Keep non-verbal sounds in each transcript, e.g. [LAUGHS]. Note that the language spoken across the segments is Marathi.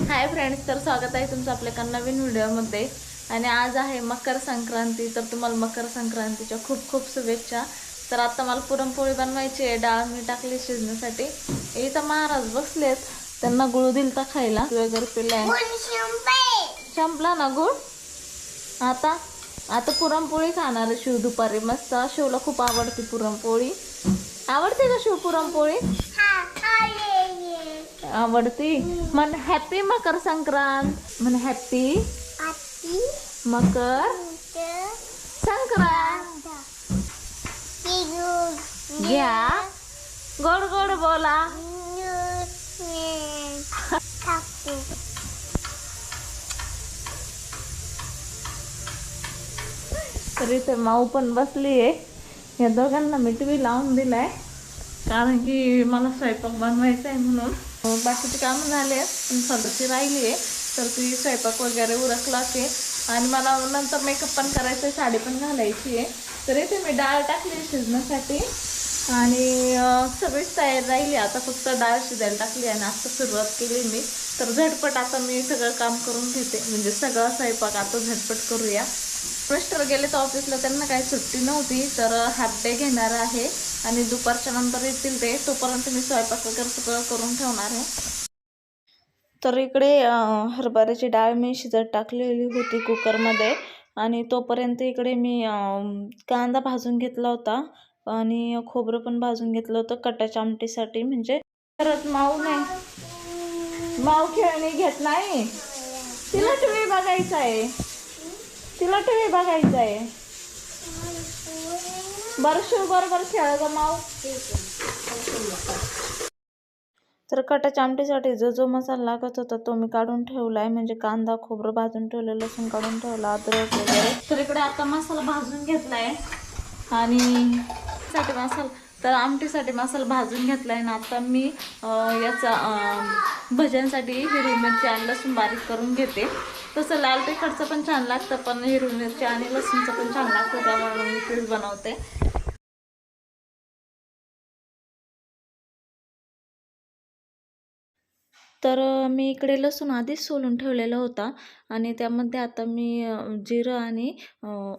हाय फ्रेंड्स तर स्वागत आहे तुमचं आपल्या एका नवीन व्हिडिओमध्ये. आणि आज आहे मकर संक्रांती तर तुम्हाला मकर संक्रांतीच्या खूप खूप शुभेच्छा. तर आता मला पुरणपोळी बनवायची आहे डाळ मी टाकली शिजण्यासाठी. इथं महाराज बसलेत त्यांना गुळ दिलता खायला. वगैरे पिलाय. संपला ना गुळ? आता आता पुरणपोळी खाणार शिव दुपारी. मस्त शिवला खूप आवडते पुरणपोळी. आवडते का शिव पुरणपोळी? आवडती. म्हण हॅपी मकर संक्रांत. म्हण हॅपी मकर संक्रांत. घ्या. गोड गोड बोला. तर इथे माऊ पण बसली आहे या दोघांना मी टी व्ही लावून दिलाय. कारण की मला स्वयंपाक बनवायचा आहे म्हणून. बाकीचे कामं झाले आहेत, पण सदस्य राहिली आहे. तर ती स्वयंपाक वगैरे उरकला की आणि मला नंतर मेकअप पण करायचा आहे साडी पण घालायची आहे. तर इथे मी डाळ टाकली शिजण्यासाठी. आणि सगळीच तयारी राहिली आता फक्त डाळ शिजायला टाकली आणि आता सुरुवात केली मी. तर झटपट आता मी सगळं काम करून घेते. म्हणजे सगळा स्वयंपाक आता झटपट करूया. मिस्टर गेले तर ऑफिसला त्यांना काही सुट्टी नव्हती तर हाफ डे घेणार आहे आणि दुपारच्या नंतर येतील ते. तोपर्यंत मी स्वयंपाक वगैरे सगळं करून ठेवणार आहे. तर इकडे हरभऱ्याची डाळ मी शिजत टाकलेली होती कुकरमध्ये आणि तोपर्यंत इकडे मी कांदा भाजून घेतला होता आणि खोबरं पण भाजून घेतलं होतं कटाच्या आमटीसाठी म्हणजे परत माऊ नाही. माऊ खेळणी घेत नाही. तिला टी बघायचा आहे. तिला टी व्ही बघायचा आहे. बरं शिव बरोबर खेळ ग माऊ तर कटाच्या आमटीसाठी जो जो मसाला लागत होता तो मी काढून ठेवला आहे म्हणजे कांदा खोबरं भाजून ठेवलं लसूण काढून ठेवला अद्रक वगैरे. तर इकडे आता मसाला भाजून घेतला आहे आणि साठी मसाला. तर आमटीसाठी मसाला भाजून घेतला आहे ना आता मी याचा अं, भज्यांसाठी हिरवी मिरची आणि लसूण बारीक करून घेते. तसं लाल तिखटचं पण छान लागतं पण हिरवी मिरची आणि लसूणचं पण छान लागतं त्यामुळे मी पीठ बनवते. तर मी इकडे लसूण आधीच सोलून ठेवलेला होता आणि त्यामध्ये आता मी जिरं आणि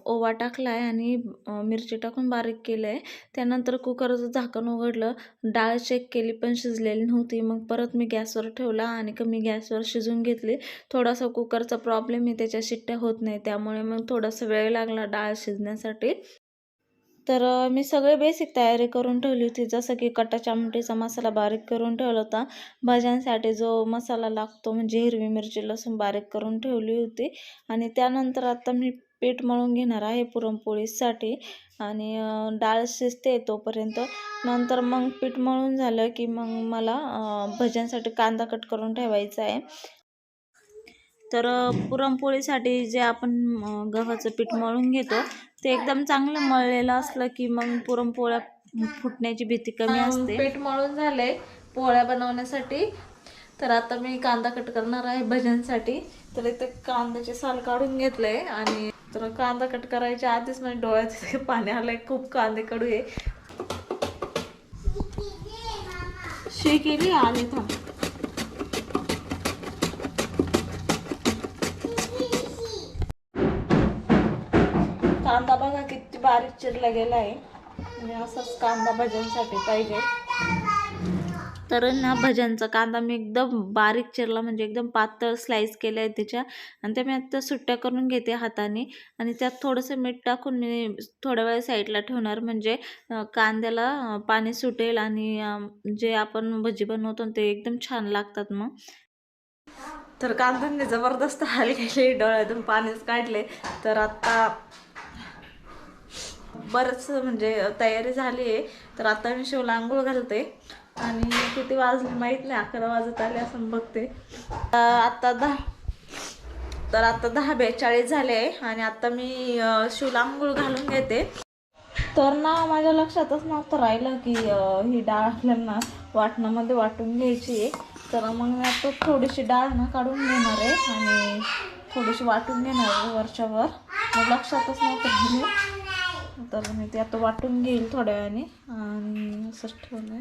ओवा टाकला आहे आणि मिरची टाकून बारीक केलं आहे. त्यानंतर कुकरचं झाकण उघडलं. डाळ चेक केली पण शिजलेली नव्हती. मग परत मी गॅसवर ठेवला आणि कमी गॅसवर शिजून घेतली. थोडासा कुकरचा प्रॉब्लेम आहे त्याच्या शिट्ट्या होत नाही. त्यामुळे मग थोडासा वेळ लागला डाळ शिजण्यासाठी. तर मी सगळे बेसिक तयारी करून ठेवली होती. जसं की कटाच्या आमटीचा मसाला बारीक करून ठेवला होता. भाज्यांसाठी जो मसाला लागतो म्हणजे हिरवी मिरची लसूण बारीक करून ठेवली होती. आणि त्यानंतर आता मी पीठ मळून घेणार आहे पुरणपोळीसाठी. आणि डाळ शिजते तोपर्यंत. नंतर मग पीठ मळून झालं की मग मला भज्यांसाठी कांदा कट करून ठेवायचा आहे. तर पुरणपोळीसाठी जे आपण गव्हाचं पीठ मळून घेतो ते एकदम चांगलं मळलेलं असलं की मग पुरणपोळ्या फुटण्याची भीती कमी असते. पीठ मळून झाले पोळ्या बनवण्यासाठी. तर आता मी कांदा कट करणार आहे भज्यांसाठी तर इथे कांद्याचे साल काढून घेतलंय आणि तर कांदा कट करायच्या आधीच म्हणजे डोळ्यात [LAUGHS] पाणी आलंय. खूप कांदे कडू आहे शी केली आले थांब. चिरला गेला आहे म्हणजे असाच कांदा भज्यांसाठी पाहिजे. तर ना भज्यांचा कांदा मी एकदम बारीक चिरला म्हणजे एकदम पातळ स्लाईस केलं आहे त्याच्या. आणि ते मी आता सुट्ट्या करून घेते हाताने. आणि त्यात थोडंसं मीठ टाकून मी थोड्या वेळ साईडला ठेवणार. म्हणजे कांद्याला पाणी सुटेल आणि जे आपण भजी बनवतो ते एकदम छान लागतात मग. तर कांद्याने जबरदस्त हाल केले. डोळ्यातून पाणीच काढले. तर आत्ता बरंच म्हणजे तयारी झाली आहे. तर आता मी शिवला आंघोळ घालते. आणि किती वाजले माहीत नाही अकरा वाजत आले असं बघते. अं, आता दहा. तर आता दहा बेचाळीस झाले आहे आणि आता मी शिवला आंघोळ घालून घेते. तर ना माझ्या लक्षातच नव्हतं राहिलं की ही डाळ आपल्याला वाटणामध्ये वाटून घ्यायची आहे. तर मग मी आता थोडीशी डाळ ना काढून घेणार आहे आणि थोडीशी वाटून घेणार आहे वरच्यावर. मग लक्षातच नव्हतं तर मी ते आता वाटून घेईल थोड्या वेळाने. आणि असंच ठेवलं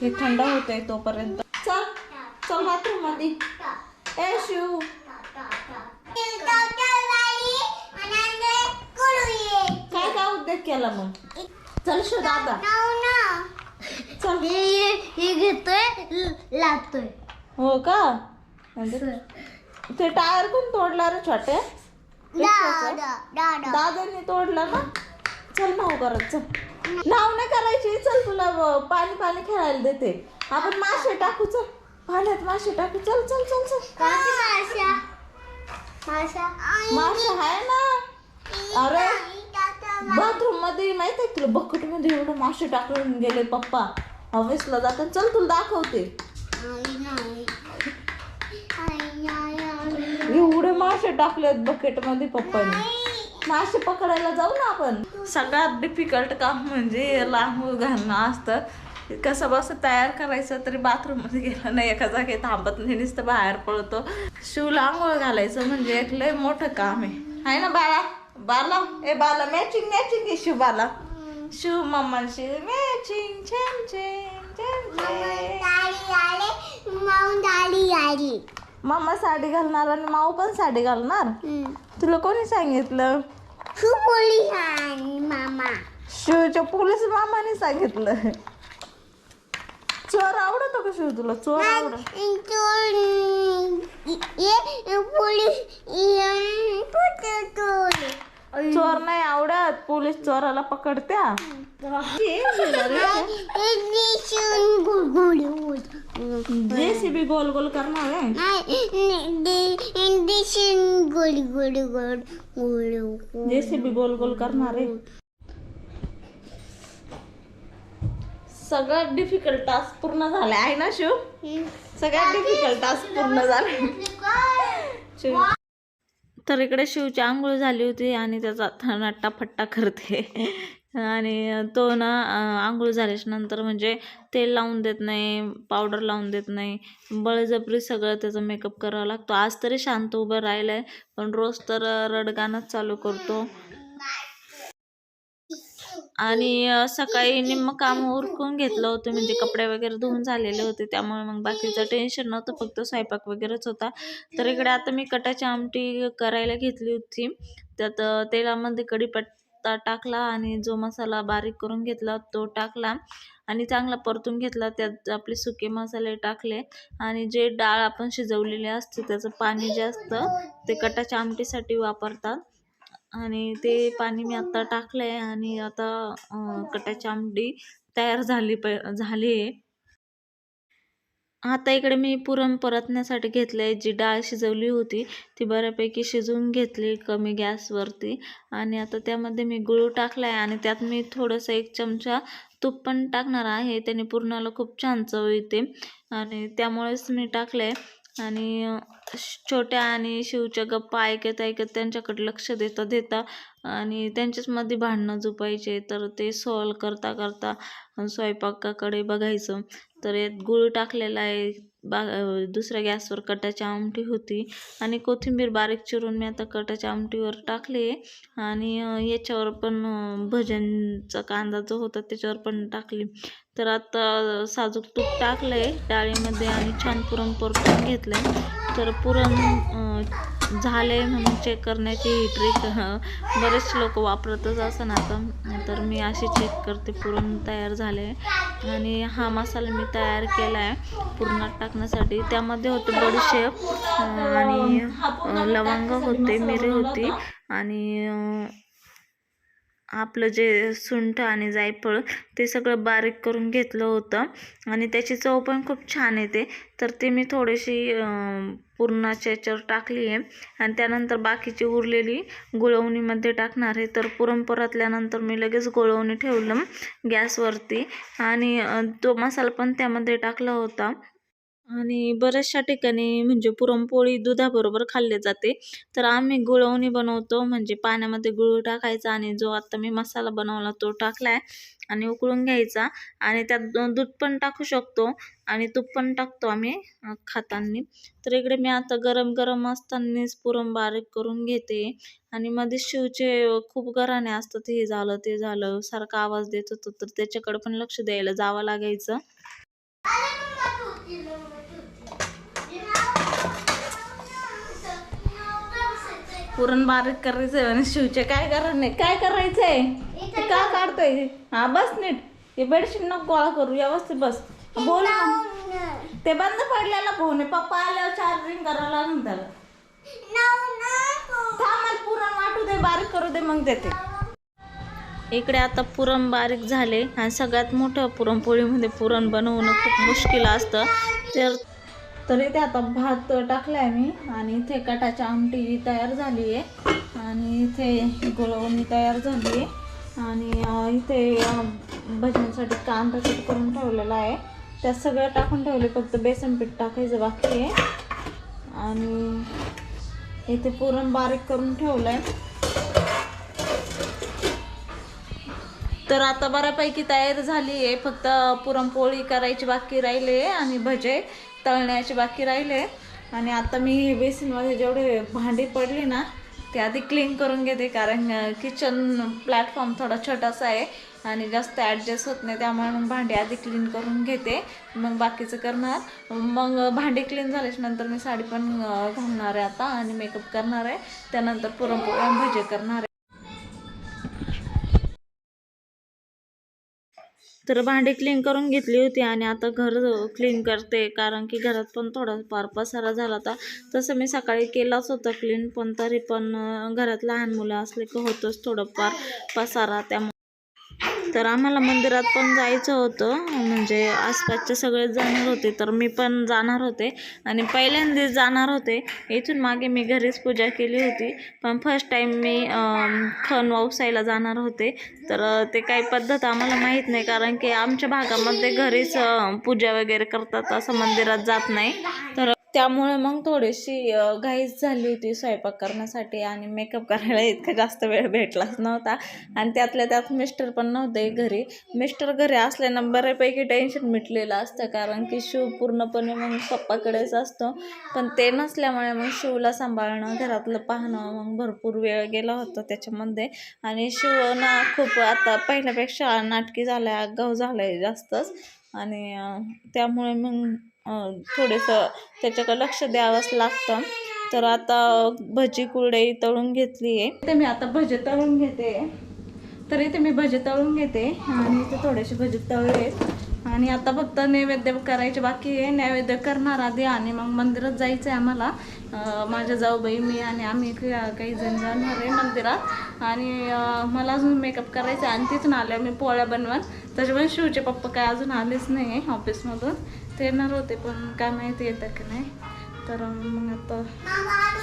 हे थंड होतंय तोपर्यंत. चल चल बाथरूममध्ये. ए शिव. काय काय उद्योग केला मग? चल शिव दादा. चल. हे घेतोय लावतोय हो का? म्हणजे ते टायर कोण तोडला रे छोटे दादांनी तोडला ना चल नाव करत चल. नाव नाही करायची. चल तुला पाणी पाणी खेळायला देते. आपण मासे टाकू चल. पाण्यात मासे टाकू. चल चल चल चल. मासे आहे ना? अरे बाथरूममध्ये माहीत आहे तुला? बकेटमध्ये एवढं मासे टाकून गेले पप्पा. ऑफिसला जातात चल तुला दाखवते. एवढे मासे टाकलेत बकेटमध्ये पप्पाने. मासे पकडायला जाऊ ना आपण. सगळ्यात डिफिकल्ट काम म्हणजे लांब घालणं असतं. कसं बस तयार करायचं तरी बाथरूममध्ये गेलं नाही एका जागी थांबत नाही नुसतं बाहेर पळतो. शिव लांबूळ घालायचं म्हणजे एक लय मोठं काम आहे. आहे ना बाळा? बाला? ए बाला मॅचिंग मॅचिंग आहे शिव बाला. शिव मम्माशी मॅचिंग छान छान छान छेन मम्मा साडी घालणार आणि माऊ पण साडी घालणार? तुला कोणी सांगितलं? मामा. शिवच्या पोलीस मामाने सांगितलं. चोर आवडतो का शिव तुला? चोर आवडत. चोर नाही आवडत. पोलीस चोराला पकडत्या. जेसीबी गोल गोल करणार आहे. जेसीबी गोल गोल करणार आहे. सगळ्यात डिफिकल्ट टास्क पूर्ण झालाय. आहे ना शिव? सगळ्यात डिफिकल्ट टास्क पूर्ण झालाय. शिव. तर इकडे शिवची आंघोळ झाली होती आणि त्याचा आता फट्टा करते. आणि तो ना आंघोळ झाल्याच्यानंतर म्हणजे तेल लावून देत नाही पावडर लावून देत नाही बळजबरी सगळं त्याचा मेकअप करावा लागतो. आज तरी शांत उभं राहिलं आहे पण रोज तर रडगाणंच चालू करतो. आणि सकाळी निम्म काम उरकून घेतलं होतं म्हणजे कपडे वगैरे धुवून झालेले होते. त्यामुळे मग बाकीचं टेन्शन नव्हतं फक्त स्वयंपाक वगैरेच होता. तर इकडे आता मी कटाची आमटी करायला घेतली होती. त्यात तेलामध्ये कढीपत्ता टाकला आणि जो मसाला बारीक करून घेतला तो टाकला आणि चांगला परतून घेतला. त्यात आपले सुके मसाले टाकले आणि जे डाळ आपण शिजवलेली असते त्याचं पाणी जे असतं ते कटाच्या आमटीसाठी वापरतात. आणि ते पाणी मी आत्ता टाकलं आहे आणि आता कटाची आमटी तयार झाली प झाली आहे. आता इकडे मी पुरण परतण्यासाठी घेतलं आहे जी डाळ शिजवली होती ती बऱ्यापैकी शिजवून घेतली कमी गॅसवरती. आणि आता त्यामध्ये मी गूळ टाकला आहे आणि त्यात मी थोडंसं एक चमचा तूप पण टाकणार आहे. त्याने पुरणाला खूप छान चव येते. आणि त्यामुळेच मी टाकलं आहे आणि श- छोट्या आणि शिवच्या गप्पा ऐकत ऐकत त्यांच्याकडे लक्ष देता देता आणि त्यांच्याच मध्ये भांडणं झोपायचे तर ते सॉल्व करता करता स्वयंपाकाकडे बघायचं. तर यात गूळ टाकलेला आहे बा दुसऱ्या गॅसवर कटाची आमटी होती आणि कोथिंबीर बारीक चिरून मी आता कटाच्या आमटीवर टाकली आणि याच्यावर पण भजनचा कांदा जो होता त्याच्यावर पण टाकली. तर आता साजूक तूप टाकलं आहे डाळीमध्ये आणि छान पुरण परतून घेतलं आहे तर पुरण झालं झाले म्हणून चेक करण्याची ही ट्रिक बरेच लोक वापरतच असं आता. तर मी अशी चेक करते पुरण तयार झाले आणि हा मसाला मी तयार केला आहे पुरणात टाकण्यासाठी. त्यामध्ये होते बडीशेप आणि लवंग होते मिरी होती. आणि आपलं जे सुंठ आणि जायफळ ते सगळं बारीक करून घेतलं होतं. आणि त्याची चव पण खूप छान येते. तर ते मी थोडीशी पुरणाच्या याच्यावर टाकली आहे. आणि त्यानंतर बाकीची उरलेली गुळवणीमध्ये टाकणार आहे. तर पुरण परतल्यानंतर मी लगेच गुळवणी ठेवलं गॅसवरती. आणि तो मसाला पण त्यामध्ये टाकला होता. आणि बऱ्याचशा ठिकाणी म्हणजे पुरणपोळी दुधाबरोबर खाल्ले जाते. तर आम्ही गुळवणी बनवतो म्हणजे पाण्यामध्ये गुळ टाकायचा आणि जो आता मी मसाला बनवला तो टाकला आहे आणि उकळून घ्यायचा आणि त्यात दूध पण टाकू शकतो आणि तूप पण टाकतो आम्ही अं, खाताना. तर इकडे मी आता गरम गरम असतानाच पुरण बारीक करून घेते आणि मध्ये शिवचे खूप घराणे असतात हे झालं ते झालं सारखा आवाज देत होतो तर त्याच्याकडे पण लक्ष द्यायला जावं लागायचं. पुरण बारीक करायचंय आणि शिवचे काय करणार नाही? काय करायचंय? का काढतोय? हा बस नीट. हे बेडशीट नको गोळा करू व्यवस्थित बस. बोल. ते बंद पडलेला फोन आहे. पप्पा आल्यावर चार्जिंग करायला लागून त्याला थांब पुरण वाटू दे बारीक करू दे मग देते. इकडे आता पुरण बारीक झाले आणि सगळ्यात मोठं पुरणपोळीमध्ये पुरण बनवणं खूप मुश्किल असतं. तर तर इथे आता भात टाकलाय मी आणि इथे कटाची आमटी तयार झाली आहे. आणि इथे गुळवणी तयार झाली आहे. आणि इथे भजनासाठी कांदा कट करून ठेवलेला आहे. त्यात सगळं टाकून ठेवले फक्त बेसन पीठ टाकायचं बाकी आहे. आणि इथे पुरण बारीक करून ठेवलं आहे तर आता बऱ्यापैकी तयार झाली आहे फक्त पुरणपोळी करायची बाकी राहिले आणि भजे तळण्याची बाकी राहिले आणि आता मी बेसिनमध्ये जेवढे भांडी पडली ना ते आधी क्लीन करून घेते कारण किचन प्लॅटफॉर्म थोडा छोटासा आहे आणि जास्त ॲडजस्ट होत नाही त्यामुळे मग भांडी आधी क्लीन करून घेते. मग बाकीचं करणार. मग भांडी क्लीन झाल्याच्यानंतर मी साडी पण घालणार आहे आता आणि मेकअप करणार आहे. त्यानंतर पुरणपोळी भजे करणार आहे. तर भांडी क्लीन करून घेतली होती आणि आता घर क्लीन करते. कारण की घरात पण थोडाफार पसारा झाला होता. तसं मी सकाळी केलाच होता क्लीन पण तरी पण घरात लहान मुलं असले की होतंच थोडंफार पसारा. त्यामुळे तर आम्हाला मंदिरात पण जायचं होतं. म्हणजे आसपासचे सगळेच जाणार होते तर मी पण जाणार होते आणि पहिल्यांदाच जाणार होते. इथून मागे मी घरीच पूजा केली होती. पण फर्स्ट टाईम मी खण वावसायला जाणार होते. तर ते काही पद्धत आम्हाला माहीत नाही कारण की आमच्या भागामध्ये घरीच पूजा वगैरे करतात असं मंदिरात जात नाही. तर त्यामुळे मग थोडीशी अं, घाईच झाली होती स्वयंपाक करण्यासाठी आणि मेकअप करायला इतका जास्त वेळ भेटलाच नव्हता. आणि त्यातल्या त्यात मिस्टर पण नव्हते घरी. मिस्टर घरी असल्यानं बऱ्यापैकी टेन्शन मिटलेलं असतं. कारण की शिव पूर्णपणे मग पप्पाकडेच असतो. पण ते नसल्यामुळे मग शिवला सांभाळणं घरातलं पाहणं मग भरपूर वेळ गेला होता त्याच्यामध्ये. आणि शिव ना खूप आता पहिल्यापेक्षा नाटकी झाला आहे आगाऊ झालं आहे जास्तच. आणि त्यामुळे मग थोडंसं त्याच्याकडे लक्ष द्यावंच लागतं. तर आता भजी कुरडई तळून घेतली आहे. ते मी आता भजी तळून घेते. तर इथे मी भजे तळून घेते आणि इथे थोडेसे भजी तळले आणि आता फक्त नैवेद्य करायचे बाकी आहे. नैवेद्य करणार आधी आणि मग मंदिरात जायचं आहे आम्हाला माझ्या जाऊबाई मी आणि आम्ही काही जण जाणार आहे मंदिरात. आणि मला अजून मेकअप करायचं आहे आणि तिथून आल्या मी पोळ्या बनवत. त्याच्यामुळे शिवचे पप्पा काय अजून आलेच नाही आहे ऑफिसमधून येणार होते पण काय माहिती येतं की नाही तर मग आता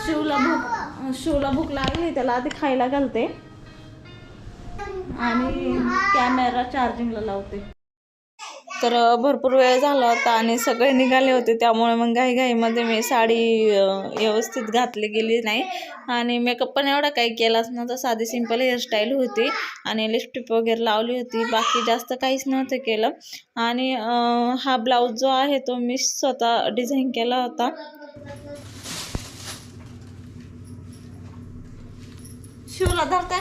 शिवला भूक शिवला भूक लागली त्याला आधी खायला घालते आणि कॅमेरा चार्जिंगला लावते तर भरपूर वेळ झाला होता आणि सगळे निघाले होते. त्यामुळे मग घाईघाईमध्ये मी साडी व्यवस्थित घातली गेली नाही. आणि मेकअप पण एवढा काही केलाच नव्हता. साधी सिंपल हेअरस्टाईल होती आणि लिपस्टिक वगैरे लावली होती. बाकी जास्त काहीच नव्हतं केलं. आणि हा ब्लाऊज जो आहे तो मी स्वतः डिझाईन केला होता. शिवला धरताय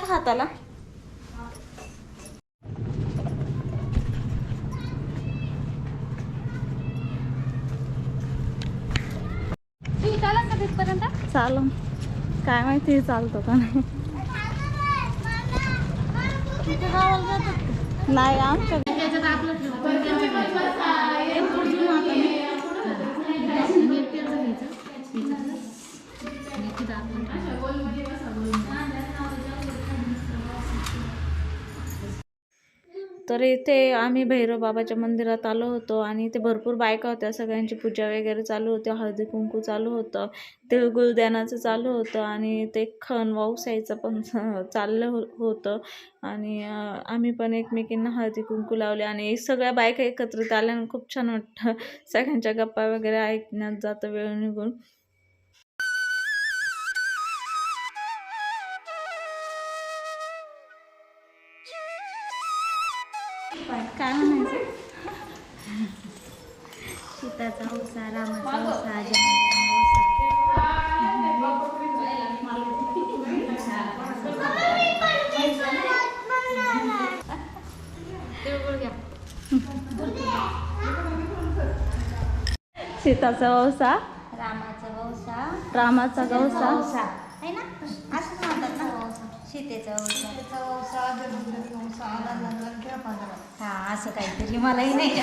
हाताला चालू. काय माहिती चालतो का? नाही नाही आमच्या तर इथे आम्ही भैरव बाबाच्या मंदिरात आलो होतो आणि इथे भरपूर बायका होत्या. सगळ्यांची पूजा वगैरे चालू होती. हळदी कुंकू चालू होतं. तिळगुळ द्यानाचं चालू होतं आणि ते खण वावसायचं पण [LAUGHS] चाललं हो होतं. आणि आम्ही पण एकमेकींना हळदी कुंकू लावले आणि सगळ्या बायका एकत्रित आल्यानं खूप छान वाटतं. सगळ्यांच्या गप्पा वगैरे ऐकण्यात जातं वेळ निघून. काय म्हणायचं? सीताचा औसा रामाचा जनाचा सीताचा वौसा रामाचा वौसा. रामाचा गौसा औसा आहे ना असंच म्हणतात ना सीतेचा हा असं काहीतरी. मलाही नाही.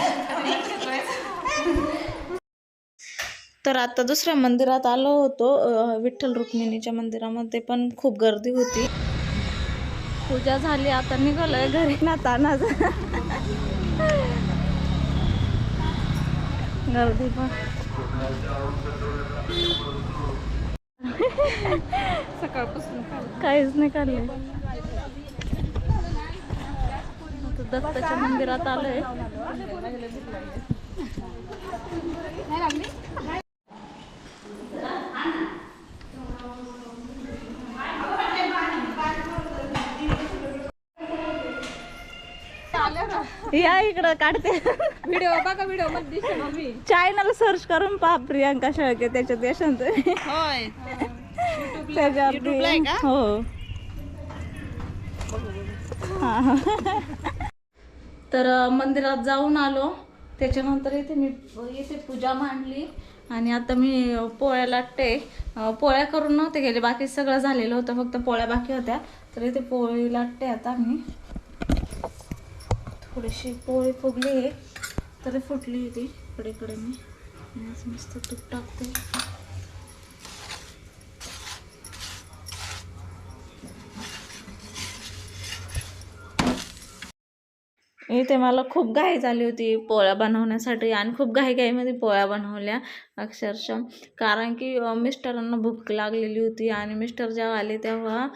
तर आता दुसऱ्या मंदिरात आलो होतो. विठ्ठल रुक्मिणीच्या मंदिरामध्ये पण खूप गर्दी होती. पूजा झाली आता निघालोय घरी. ना तानाच गर्दी पण. सकाळपासून काहीच नाही काढले दत्ताच्या मंदिरात आलोय. या इकडं काढते. व्हिडिओ बघा व्हिडिओमध्ये चॅनल सर्च करून पहा प्रियांका शेळके त्याच्यात यशवंत. होय. त्याच्यावरती हो. हा. [LAUGHS] तर मंदिरात जाऊन आलो. त्याच्यानंतर इथे मी इथे पूजा मांडली. आणि आता मी पोळ्या लाटते. पोळ्या करून नव्हते गेले बाकी सगळं झालेलं होतं. फक्त पोळ्या बाकी होत्या. तर इथे पोळी लाटते आता मी. थोडीशी पोळी फुगली. आहे तरी फुटली होती इकडे इकडे मी. मस्त तूप टाकते. म्हणजे इथे मला खूप घाई झाली होती पोळ्या बनवण्यासाठी आणि खूप घाईघाईमध्ये पोळ्या बनवल्या अक्षरशः. कारण की मिस्टरांना भूक लागलेली होती आणि मिस्टर जेव्हा आले तेव्हा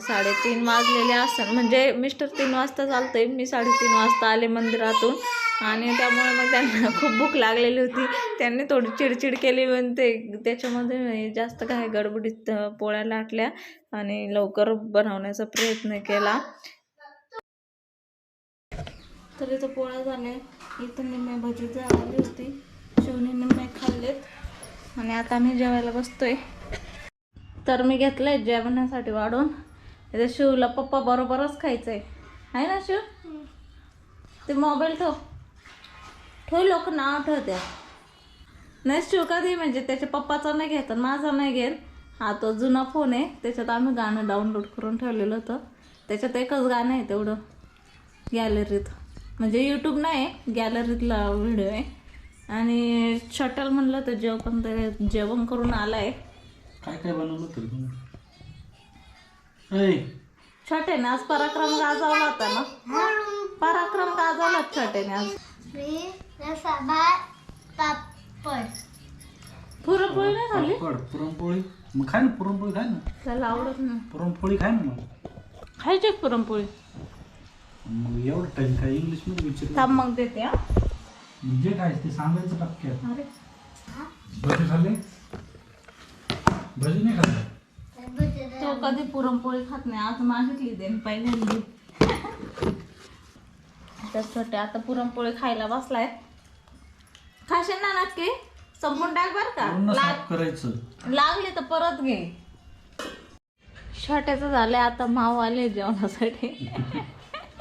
साडेतीन वाजलेले असतात म्हणजे मिस्टर तीन वाजता चालतंय मी साडेतीन वाजता आले मंदिरातून आणि त्यामुळे मग त्यांना खूप भूक लागलेली होती. त्यांनी थोडी चिडचिड केली पण ते त्याच्यामध्ये जास्त घाई गडबडीत पोळ्या लाटल्या आणि लवकर बनवण्याचा प्रयत्न केला. तर इथं पोळ्या झाल्या. इथं निम्मे भजी आली होती. शिवने निम्मे खाल्लेत. आणि आता मी जेवायला बसतोय. तर मी घेतलंय जेवणासाठी वाढून. इथे शिवला पप्पा बरोबरच खायचंय. आहे ना शिव? ते मोबाईल ठेव. ठेव लोक नाव ठेवत्या. नाही शिव कधी म्हणजे त्याच्या पप्पाचा नाही घेत आणि माझा नाही घेत. हा तो जुना फोन आहे. त्याच्यात आम्ही गाणं डाउनलोड करून ठेवलेलं होतं. त्याच्यात एकच गाणं आहे तेवढं. गॅलरीत म्हणजे यूट्यूब नाही गॅलरीतला व्हिडिओ आहे. आणि शटल म्हणलं तर जेवण ते जेवण करून आलाय. काय काय बनवलं तरी छोट्याने आज पराक्रम गाजवला होता ना? पराक्रम गाजवला छोट्याने आज. पुरणपोळी नाही पापड पुरणपोळी? मग खाय ना पुरणपोळी खाय ना. त्याला आवडत नाही. पुरणपोळी खाय ना खायची पुरणपोळी. मग एवढं टाइम काय इंग्लिशमध्ये विचार थांब मग देते हा. जे काय ते सांगायचं टक्क्यात अरे. भजी खाल्ले? भजी नाही खाल्ले? तो कधी पुरणपोळी खात नाही आज मागितली पहिल्यांदी तर छोटे आता पुरणपोळी खायला बसलाय. खाशील ना नक्की? संपून टाक बर का. पूर्ण लाग साफ करायचं. लागले तर परत घे. छोट्याचं झालंय आता माव आले जेवणासाठी. [LAUGHS]